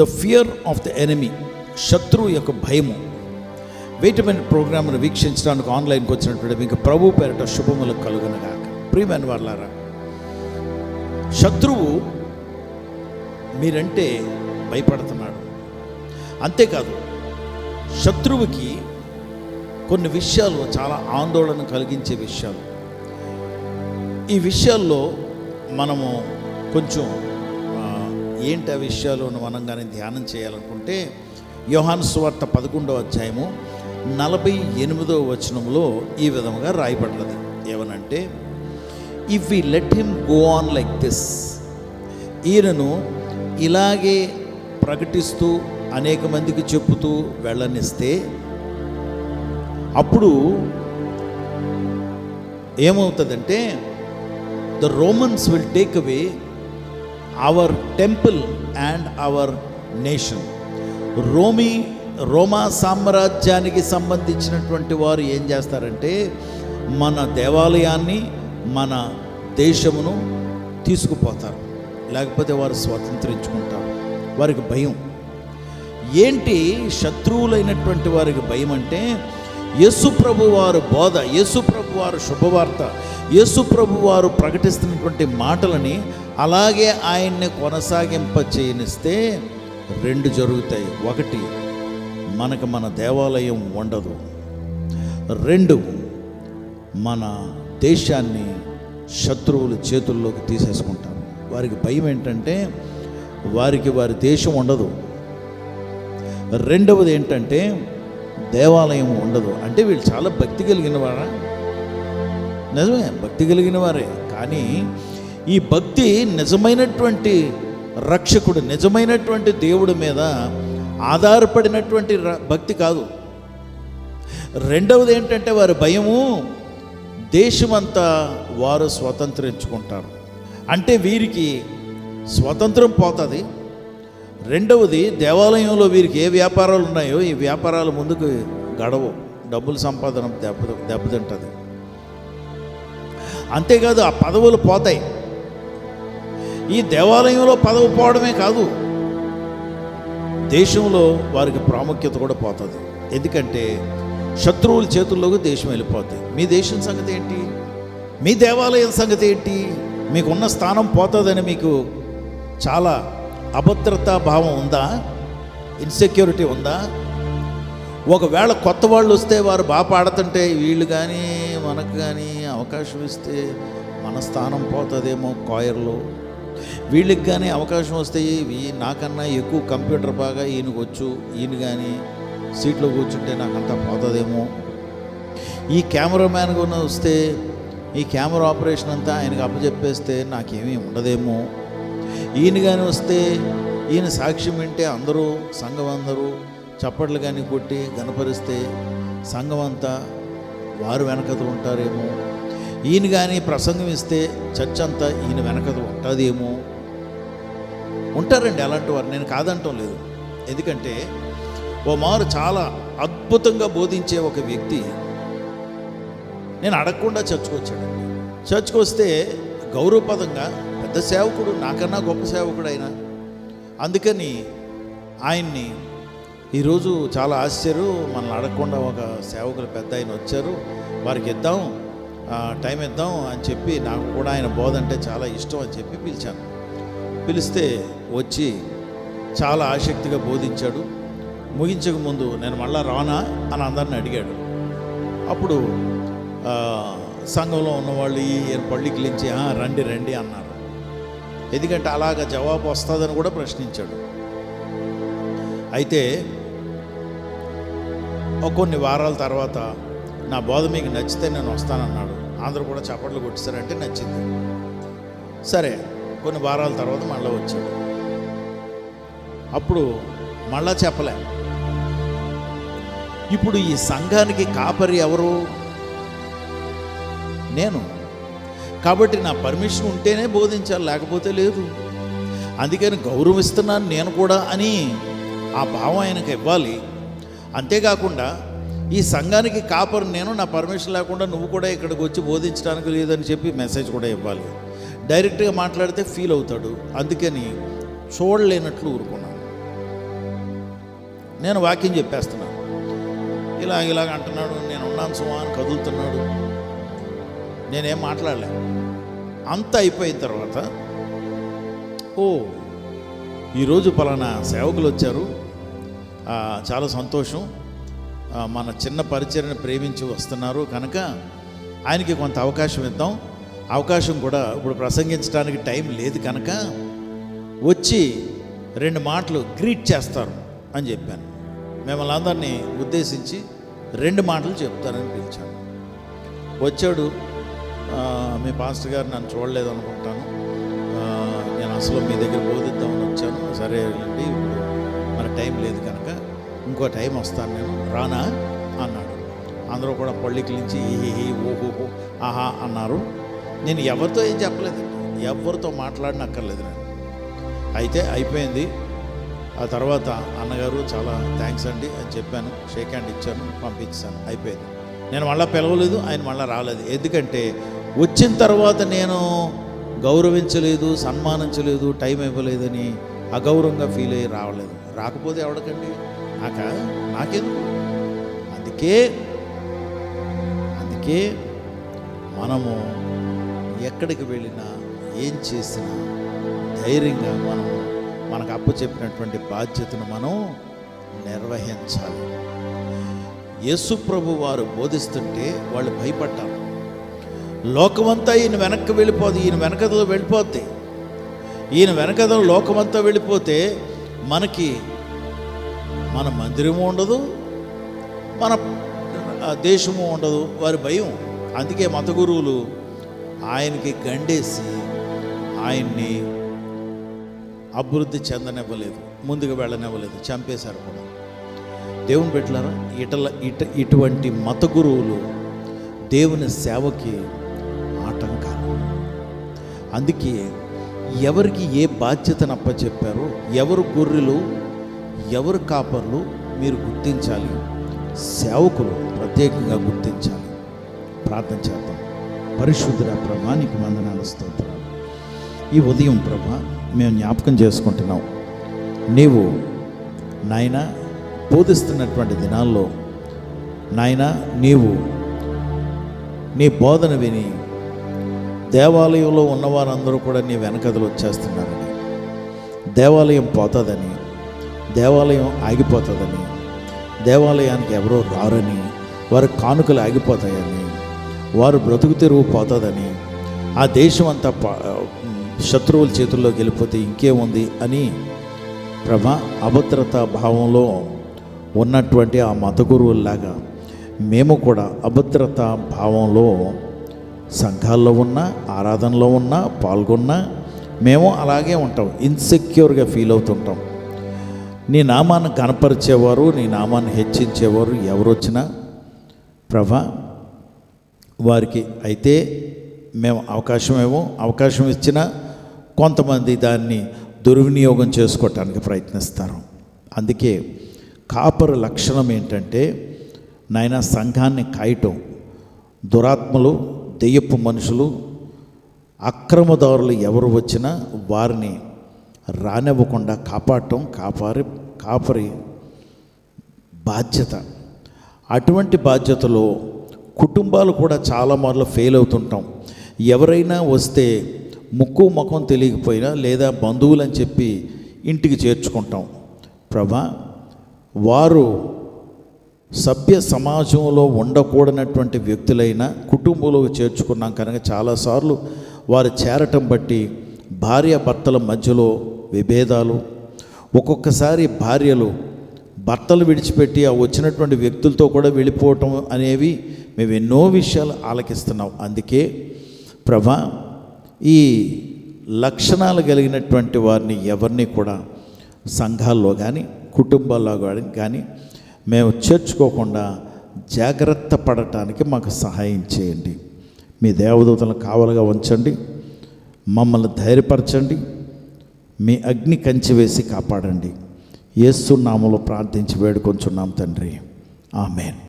The fear of the enemy శత్రువు యొక్క భయము. వెయిటమైన ప్రోగ్రామ్ను వీక్షించడానికి ఆన్లైన్కి వచ్చినటువంటి మీకు ప్రభు పేరట శుభములు కలుగునగాక. ప్రియమైన వాళ్ళారా శత్రువు మీరంటే భయపడుతున్నాడు. అంతేకాదు శత్రువుకి కొన్ని విషయాలు చాలా ఆందోళన కలిగించే విషయాలు. ఈ విషయాల్లో మనము కొంచెం ఏంటి ఆ విషయాలు మనం కానీ ధ్యానం చేయాలనుకుంటే యోహాను సువార్త పదకొండవ అధ్యాయము నలభై ఎనిమిదవ వచనంలో ఈ విధముగా రాయబడినది ఏమనంటే if we let him go on like this ఈయనను ఇలాగే ప్రకటిస్తూ అనేక మందికి చెప్పుతూ వెళ్ళనిస్తే అప్పుడు ఏమవుతుందంటే the Romans will take away our temple and our nation రోమీ రోమా సామ్రాజ్యానికి సంబంధించినటువంటి వారు ఏం చేస్తారంటే మన దేవాలయాన్ని మన దేశమును తీసుకుపోతారు. లేకపోతే వారు స్వతంత్రించుకుంటారు. వారికి భయం. ఏంటి శత్రువులైనటువంటి వారికి భయం అంటే యేసుప్రభు వారు బోధ యేసుప్రభు వారు శుభవార్త యేసుప్రభు వారు ప్రకటిస్తున్నటువంటి మాటలని అలాగే ఆయన్ని కొనసాగింప చేయనిస్తే రెండు జరుగుతాయి. ఒకటి మనకు మన దేవాలయం ఉండదు. రెండు మన దేశాన్ని శత్రువుల చేతుల్లోకి తీసేసుకుంటారు వారికి భయం ఏంటంటే వారికి వారి దేశం ఉండదు. రెండవది ఏంటంటే దేవాలయం ఉండదు. అంటే వీళ్ళు చాలా భక్తి కలిగిన వారా? నిజమే భక్తి కలిగిన వారే. కానీ ఈ భక్తి నిజమైనటువంటి రక్షకుడు నిజమైనటువంటి దేవుడి మీద ఆధారపడినటువంటి ర- భక్తి కాదు. రెండవది ఏంటంటే వారి భయము దేశమంతా వారు స్వతంత్రించుకుంటారు. అంటే వీరికి స్వతంత్రం పోతుంది. రెండవది దేవాలయంలో వీరికి ఏ వ్యాపారాలు ఉన్నాయో ఈ వ్యాపారాలు ముందుకు గడవు. డబ్బులు సంపాదన దెబ్బ దెబ్బతింటుంది. అంతేకాదు ఆ పదవులు పోతాయి. ఈ దేవాలయంలో పదవి పోవడమే కాదు దేశంలో వారికి ప్రాముఖ్యత కూడా పోతుంది. ఎందుకంటే శత్రువుల చేతుల్లోకి దేశం వెళ్ళిపోతుంది మీ దేశం సంగతి ఏంటి? మీ దేవాలయం సంగతి ఏంటి? మీకున్న స్థానం పోతుందని మీకు చాలా అభద్రతా భావం ఉందా? ఇన్సెక్యూరిటీ ఉందా? ఒకవేళ కొత్త వాళ్ళు వస్తే వారు బాగా పాడుతుంటే వీళ్ళు కానీ మనకు కానీ అవకాశం ఇస్తే మన స్థానం పోతుందేమో కాయర్లో. వీళ్ళకి కానీ అవకాశం వస్తే నాకన్నా ఎక్కువ కంప్యూటర్ బాగా ఈయనకు వచ్చు ఈయన కానీ సీట్లో కూర్చుంటే నాకంతా పోతుందేమో. ఈ కెమెరామ్యాన్ కూడా వస్తే ఈ కెమెరా ఆపరేషన్ అంతా ఆయనకు అప్పచెప్పేస్తే నాకేమీ ఉండదేమో. ఈయన కానీ వస్తే ఈయన సాక్ష్యం వింటే అందరూ సంఘం అందరూ చప్పట్లు కానీ కొట్టి గనపరిస్తే సంఘం అంతా వారు వెనకత ఉంటారేమో. ఈయన కానీ ప్రసంగం ఇస్తే చర్చ్ అంతా ఈయన వెనకదు ఉంటుందేమో? ఉంటారండి అలాంటి వారు. నేను కాదంటం లేదు. ఎందుకంటే ఓ మారు చాలా అద్భుతంగా బోధించే ఒక వ్యక్తి. నేను అడగకుండా చర్చకు వచ్చాడండి. చర్చ్కి వస్తే గౌరవపదంగా పెద్ద సేవకుడు నాకన్నా గొప్ప సేవకుడు ఆయన. అందుకని ఆయన్ని ఈరోజు చాలా ఆశ్చర్యం. మనల్ని అడగకుండా ఒక సేవకులు పెద్ద ఆయన వచ్చారు. వారికి ఇద్దాం. టైం ఇద్దాం అని చెప్పి నాకు కూడా ఆయన బోధ అంటే చాలా ఇష్టం అని చెప్పి పిలిచాను. పిలిస్తే వచ్చి చాలా ఆసక్తిగా బోధించాడు. ముగించక ముందు నేను మళ్ళా రానా అని అందరిని అడిగాడు. అప్పుడు సంఘంలో ఉన్నవాళ్ళు ఈ పళ్ళికిలించి "ఆ, రండి రండి అన్నారు. ఎందుకంటే అలాగ జవాబు వస్తుందని కూడా ప్రశ్నించాడు. అయితే కొన్ని వారాల తర్వాత నా బోధ మీకు నచ్చితే నేను వస్తానన్నాడు. అందరూ కూడా చప్పట్లు కొట్టిస్తారంటే నచ్చింది. సరే కొన్ని వారాల తర్వాత మళ్ళీ వచ్చాడు అప్పుడు మళ్ళా చెప్పలే. ఇప్పుడు ఈ సంఘానికి కాపరి ఎవరు? నేను. కాబట్టి నా పర్మిషన్ ఉంటేనే బోధించాలి లేకపోతే లేదు. అందుకని గౌరవిస్తున్నాను నేను కూడా అని ఆ భావం ఆయనకు ఇవ్వాలి. అంతేకాకుండా ఈ సంఘానికి కాపరు నేను నా పర్మిషన్ లేకుండా నువ్వు కూడా ఇక్కడికి వచ్చి బోధించడానికి లేదని చెప్పి మెసేజ్ కూడా ఇవ్వాలి. డైరెక్ట్గా మాట్లాడితే ఫీల్ అవుతాడు. అందుకని చూడలేనట్లు ఊరుకున్నాను. నేను వాక్యం చెప్పేస్తున్నాను. ఇలా ఇలాగ అంటున్నాడు నేను ఉన్నాను సుమా అని కదులుతున్నాడు. నేనేం మాట్లాడలే. అంత అయిపోయిన తర్వాత ఓ ఈరోజు పలానా సేవకులు వచ్చారు. చాలా సంతోషం. మన చిన్న పరిచయను ప్రేమించి వస్తున్నారు. కనుక ఆయనకి కొంత అవకాశం ఇద్దాం. అవకాశం కూడా ఇప్పుడు ప్రసంగించడానికి టైం లేదు కనుక వచ్చి రెండు మాటలు గ్రీట్ చేస్తారు అని చెప్పాను. మిమ్మల్ని అందరినీ ఉద్దేశించి రెండు మాటలు చెప్తారని పిలిచాను. వచ్చాడు. మీ పాస్టర్ గారు నన్ను చూడలేదు అనుకుంటాను. నేను అసలు మీ దగ్గర బోధిద్దామని వచ్చాను. సరే అండి ఇప్పుడు మన టైం లేదు కనుక ఇంకో టైం వస్తాను నేను. రానా? అన్నాడు. అందరూ కూడా పళ్ళికిలించి ఈ ఓహో ఆహా అన్నారు. నేను ఎవరితో ఏం చెప్పలేదు. ఎవరితో మాట్లాడినక్కర్లేదు నేను. అయితే అయిపోయింది. ఆ తర్వాత అన్నగారు చాలా థ్యాంక్స్ అండి అని చెప్పాను. షేక్ హ్యాండ్ ఇచ్చాను పంపించాను. అయిపోయింది. నేను మళ్ళీ పిలవలేదు ఆయన మళ్ళీ రాలేదు. ఎందుకంటే వచ్చిన తర్వాత నేను గౌరవించలేదు సన్మానించలేదు టైం ఇవ్వలేదని అగౌరవంగా ఫీల్ అయ్యి రావలేదు. రాకపోతే ఎవడకండి? నాక? నాకెందుకు? అందుకే అందుకే మనము ఎక్కడికి వెళ్ళినా ఏం చేసినా ధైర్యంగా మనం మనకు అప్పు చెప్పినటువంటి బాధ్యతను మనం నిర్వహించాలి. యేసు ప్రభు వారు బోధిస్తుంటే వాళ్ళు భయపడ్డారు. లోకమంతా ఈయన వెనక్కి వెళ్ళిపోదు ఈయన వెనకతో వెళ్ళిపోద్ది. ఈయన వెనకదో లోకమంతా వెళ్ళిపోతే మనకి మన మందిరము ఉండదు మన దేశము ఉండదు వారి భయం. అందుకే మత గురువులు ఆయనకి గండేసి ఆయన్ని అభివృద్ధి చెందనివ్వలేదు ముందుకు వెళ్ళనివ్వలేదు చంపేశారు కూడా. దేవుని పెట్టారా ఇటల ఇట ఇటువంటి మత గురువులు దేవుని సేవకి ఆటంకాలు అందుకే ఎవరికి ఏ బాధ్యతను అప్పచెప్పారో ఎవరు గొర్రెలు ఎవరు కాపర్లు మీరు గుర్తించాలి? సేవకులు ప్రత్యేకంగా గుర్తించాలి. ప్రార్థన చేద్దాం. పరిశుద్ధుల ప్రభానికి వందనాలు స్తోత్రం ఈ ఉదయం ప్రభ మేము జ్ఞాపకం చేసుకుంటున్నాం. నీవు నాయన బోధిస్తున్నటువంటి దినాల్లో నాయన నీవు నీ బోధన విని దేవాలయంలో ఉన్నవారందరూ కూడా నీ వెనకదలు వచ్చేస్తున్నారని దేవాలయం పోతుందని దేవాలయం ఆగిపోతుందని దేవాలయానికి ఎవరో రారని వారి కానుకలు ఆగిపోతాయని వారు బ్రతుకు తెరువు పోతుందని ఆ దేశం అంతా పా- శత్రువుల చేతుల్లోకి వెళ్ళిపోతే ఇంకేముంది అని ప్రభ అభద్రతా భావంలో ఉన్నటువంటి ఆ మత గురువుల్లాగా మేము కూడా అభద్రతా భావంలో సంఘాల్లో ఉన్న ఆరాధనలో ఉన్న పాల్గొన్నా మేము అలాగే ఉంటాం. ఇన్సెక్యూర్గా ఫీల్ అవుతుంటాం. నీ నామాన్ని కనపరిచేవారు నీ నామాన్ని హెచ్చించేవారు ఎవరు వచ్చినా ప్రభా వారికి అయితే మేము అవకాశం ఏమో అవకాశం ఇచ్చినా కొంతమంది దాన్ని దుర్వినియోగం చేసుకోవటానికి ప్రయత్నిస్తారు. అందుకే కాపరు లక్షణం ఏంటంటే నాయన సంఘాన్ని కాయటం దురాత్మలు దెయ్యపు మనుషులు అక్రమదారులు ఎవరు వచ్చినా వారిని రానివ్వకుండా కాపాడటం కాపారి కాపరి బాధ్యత. అటువంటి బాధ్యతలో కుటుంబాలు కూడా చాలా మార్లు ఫెయిల్ అవుతుంటాం. ఎవరైనా వస్తే ముక్కు ముఖం తెలియకపోయినా లేదా బంధువులు అని చెప్పి ఇంటికి చేర్చుకుంటాం. ప్రభా వారు సభ్య సమాజంలో ఉండకూడనటువంటి వ్యక్తులైన కుటుంబంలో చేర్చుకున్నాం కనుక చాలాసార్లు వారు చేరటం బట్టి భార్య భర్తల మధ్యలో విభేదాలు ఒక్కొక్కసారి భార్యలు భర్తలు విడిచిపెట్టి ఆ వచ్చినటువంటి వ్యక్తులతో కూడా వెళ్ళిపోవటం అనేవి మేము ఎన్నో విషయాలు ఆలకిస్తున్నాం. అందుకే ప్రభా ఈ లక్షణాలు కలిగినటువంటి వారిని ఎవరిని కూడా సంఘాల్లో కానీ కుటుంబాల్లో కానీ కానీ మేము చేర్చుకోకుండా జాగ్రత్త పడటానికి మాకు సహాయం చేయండి. మీ దేవదూతలను కావలుగా ఉంచండి. మమ్మల్ని ధైర్యపరచండి. మీ అగ్ని కంచి వేసి కాపాడండి. ఏసు నామలో ప్రార్థించి వేడుకొంచున్నాం తండ్రి. ఆమెన్.